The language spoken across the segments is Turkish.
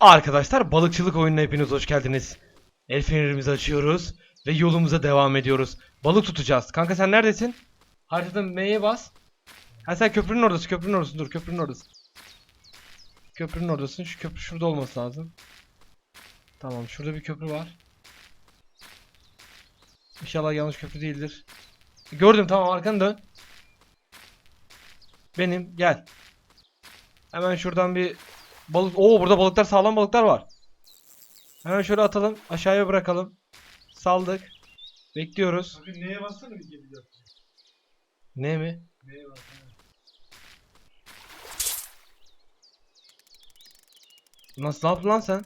Arkadaşlar balıkçılık oyununa hepiniz hoş geldiniz. El fenerimizi açıyoruz ve yolumuza devam ediyoruz. Balık tutacağız. Kanka sen neredesin? Haritada M'ye bas. Ha sen köprünün oradasın, köprünün oradasın. Dur köprünün oradasın. Köprünün oradasın. Şu köprü şurada olması lazım. Tamam şurada bir köprü var. İnşallah yanlış köprü değildir. Gördüm tamam arkanı dön. Benim gel. Hemen şuradan bir balık. Oo burada balıklar sağlam balıklar var. Hemen şöyle atalım. Aşağıya bırakalım. Saldık. Bekliyoruz. Bakın neye bassana bir yapacak. Ne mi? Neye bassana. Nasıl ne yaptın lan sen?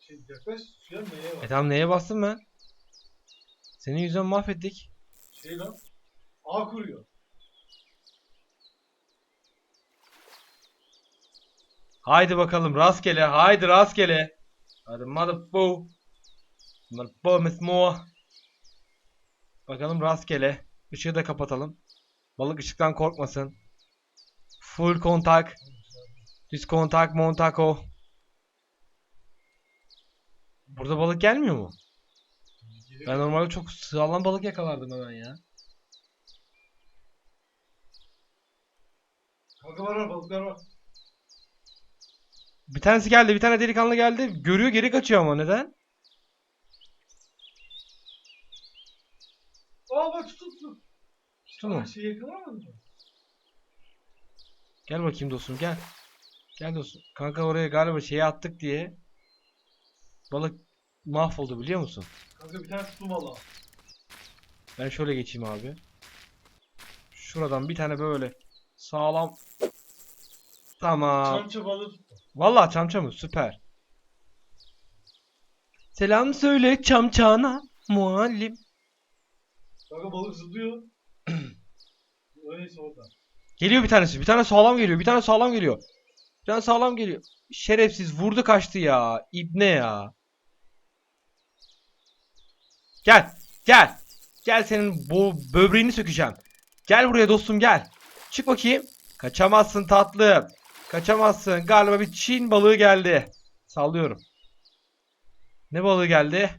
Şey yaklaş suya neye E bas. tamam neye bastım ben? Senin yüzünden mahvettik. Şey lan. Ağ kuruyor. Haydi bakalım rastgele. Haydi rastgele. Hadi mother bo. Mother bo miss more. Bakalım rastgele. Işığı da kapatalım. Balık ışıktan korkmasın. Full kontak. Düz kontak montako. Burada balık gelmiyor mu? Ben normalde çok sağlam balık yakalardım hemen ya. Kanka var var balıklar var. Bir tanesi geldi, bir tane delikanlı geldi. Görüyor geri kaçıyor ama neden? Aa bak tutun. Tuttu mu? Şey yakalamadın mı? Gel bakayım dostum gel. Gel dostum. Kanka oraya galiba şeyi attık diye balık mahvoldu biliyor musun? Kanka bir tane tuttum valla. Ben şöyle geçeyim abi. Şuradan bir tane böyle sağlam. Tamam. Çamça balığı tuttum. Vallahi çamçamı süper. Selam söyle çamçana muallim. Kanka balık zıplıyor. Öyleyse orada. Geliyor bir tanesi. Bir tane sağlam geliyor. Bir tane sağlam geliyor. Bir tane sağlam geliyor. Şerefsiz vurdu kaçtı ya. İbne ya. Gel. Gel. Gel senin bu böbreğini sökeceğim. Gel buraya dostum gel. Çık bakayım. Kaçamazsın tatlım. Kaçamazsın. Galiba bir Çin balığı geldi. Sallıyorum. Ne balığı geldi?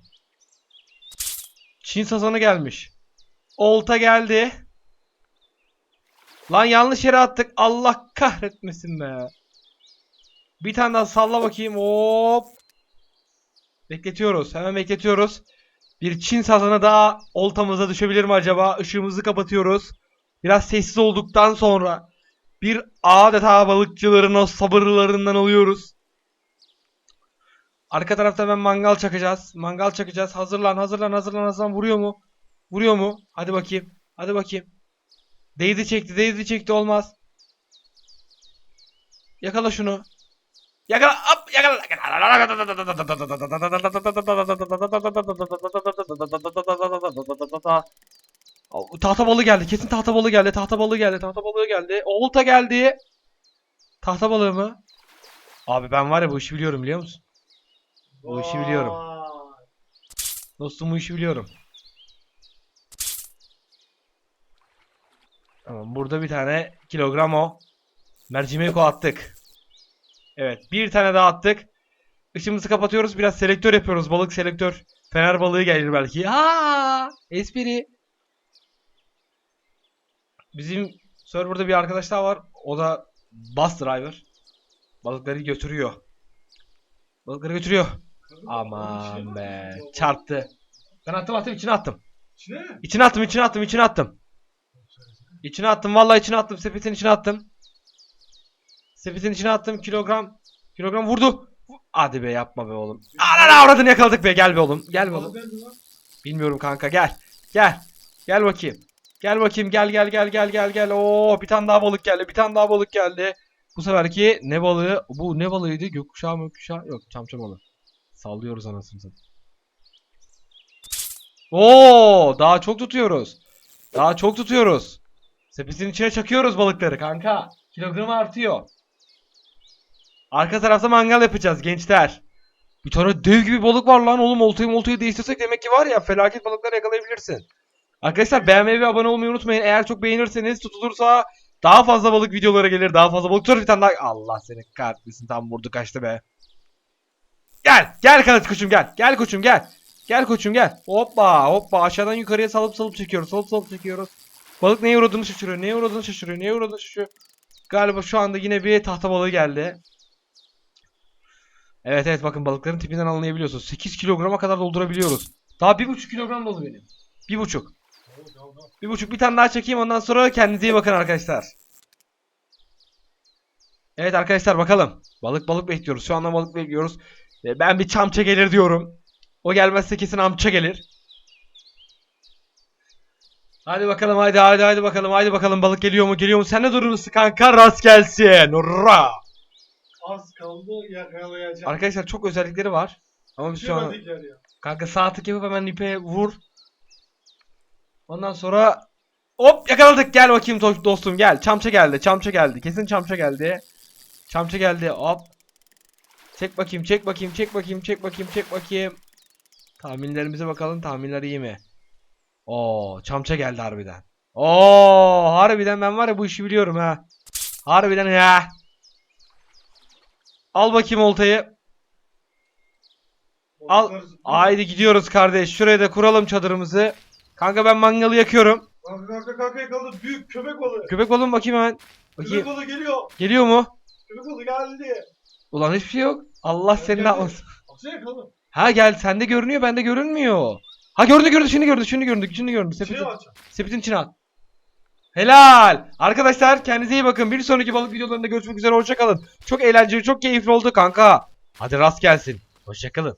Çin sazanı gelmiş. Olta geldi. Lan yanlış yere attık. Allah kahretmesin be. Bir tane daha salla bakayım. Hop. Bekletiyoruz. Hemen bekletiyoruz. Bir Çin sazanı daha oltamıza düşebilir mi acaba? Işığımızı kapatıyoruz. Biraz sessiz olduktan sonra bir adeta balıkçıların o sabırlarından oluyoruz. Arka tarafta hemen mangal çakacağız. Mangal çakacağız. Hazırlan, hazırlan, hazırlan, hazırlan. Vuruyor mu? Vuruyor mu? Hadi bakayım. Hadi bakayım. Değdi çekti, değdi çekti olmaz. Yakala şunu. Yakala, hop, yakala. Tahta balığı geldi. Kesin tahta balığı geldi. Tahta balığı geldi. Tahta balığı geldi. Olta geldi. Tahta balığı mı? Abi ben var ya bu işi biliyorum biliyor musun? Bu işi biliyorum. Dostum bu işi biliyorum. Tamam burada bir tane kilogram o. Mercimek o attık. Evet bir tane daha attık. Işığımızı kapatıyoruz. Biraz selektör yapıyoruz. Balık selektör. Fener balığı gelir belki. Aa, espri. Bizim serverda bir arkadaş daha var. O da bus driver. Balıkları götürüyor. Balıkları götürüyor. Aman be. Çarptı. Ben attım attım içine attım. İçine? İçine attım içine attım içine attım. İçine attım vallahi içine attım. Sepetin içine attım. Sepetin içine attım. Kilogram. Kilogram vurdu. Hadi be yapma be oğlum. Ananı avradını yakaladık be. Gel be oğlum. Gel be oğlum. Bilmiyorum kanka gel. Gel. Gel bakayım. Gel bakayım gel gel gel gel gel gel. Oo bir tane daha balık geldi. Bir tane daha balık geldi. Bu seferki ne balığı? Bu ne balığıydı? Gökkuşağı mı? Gökkuşağı? Yok çamça balığı. Sallıyoruz anasını satayım. Oo daha çok tutuyoruz. Daha çok tutuyoruz. Sepetin içine çakıyoruz balıkları kanka. Kilogramı artıyor. Arka tarafta mangal yapacağız gençler. Bir tane dev gibi balık var lan oğlum oltayı moltayı değiştirsek demek ki var ya felaket balıklar yakalayabilirsin. Arkadaşlar beğenmeyi ve abone olmayı unutmayın. Eğer çok beğenirseniz tutulursa Daha fazla balık videoları gelir. Daha fazla balık. Sonra bir tane daha. Allah seni kahretmesin. Tam vurdu kaçtı be. Gel. Gel kanat koçum gel. Gel koçum gel. Gel koçum gel. Hoppa hoppa aşağıdan yukarıya salıp salıp çekiyoruz. Salıp salıp çekiyoruz. Balık neye uğradığını şaşırıyor. Neye uğradığını şaşırıyor. Neye uğradığını şaşırıyor. Galiba şu anda yine bir tahta balığı geldi. Evet evet bakın balıkların tipinden anlayabiliyorsunuz. 8 kilograma kadar doldurabiliyoruz. Daha 1,5 kilogram dolu benim. 1,5. Bir buçuk bir tane daha çekeyim ondan sonra kendinize iyi bakın arkadaşlar. Evet arkadaşlar bakalım. Balık balık bekliyoruz. Şu anda balık bekliyoruz. Ben bir çamça gelir diyorum. O gelmezse kesin amça gelir. Hadi bakalım hadi hadi hadi bakalım hadi bakalım balık geliyor mu geliyor mu sen ne durumdasın kanka rast gelsin Hurra! Az kaldı yakalayacağım. Arkadaşlar çok özellikleri var ama biz şu an. Kanka sağ tık yapıp hemen ipe vur. Ondan sonra hop yakaladık. Gel bakayım do- dostum gel. Çamça geldi. Çamça geldi. Kesin çamça geldi. Çamça geldi. Hop. Çek bakayım, çek bakayım, çek bakayım, çek bakayım, çek bakayım. Tahminlerimize bakalım. Tahminler iyi mi? Oo, çamça geldi harbiden. Oo, harbiden ben var ya bu işi biliyorum ha. Harbiden ya. Al bakayım oltayı. Al. Haydi gidiyoruz kardeş. Şuraya da kuralım çadırımızı. Kanka ben mangalı yakıyorum. Kanka kanka kanka yakaladı. Büyük köpek balığı. Köpek balığım bakayım hemen. Köpek Bakayım. balığı geliyor. Geliyor mu? Köpek balığı geldi. Ulan hiçbir şey yok. Allah Gel, seni yapmasın. Baksana yakaladı. Ha gel sende görünüyor bende görünmüyor. Ha gördü gördü şimdi gördü şimdi gördü şimdi gördü. Sepetin, sepetin içine at. Helal. Arkadaşlar kendinize iyi bakın. Bir sonraki balık videolarında görüşmek üzere. Hoşçakalın. Çok eğlenceli çok keyifli oldu kanka. Hadi rast gelsin. Hoşçakalın.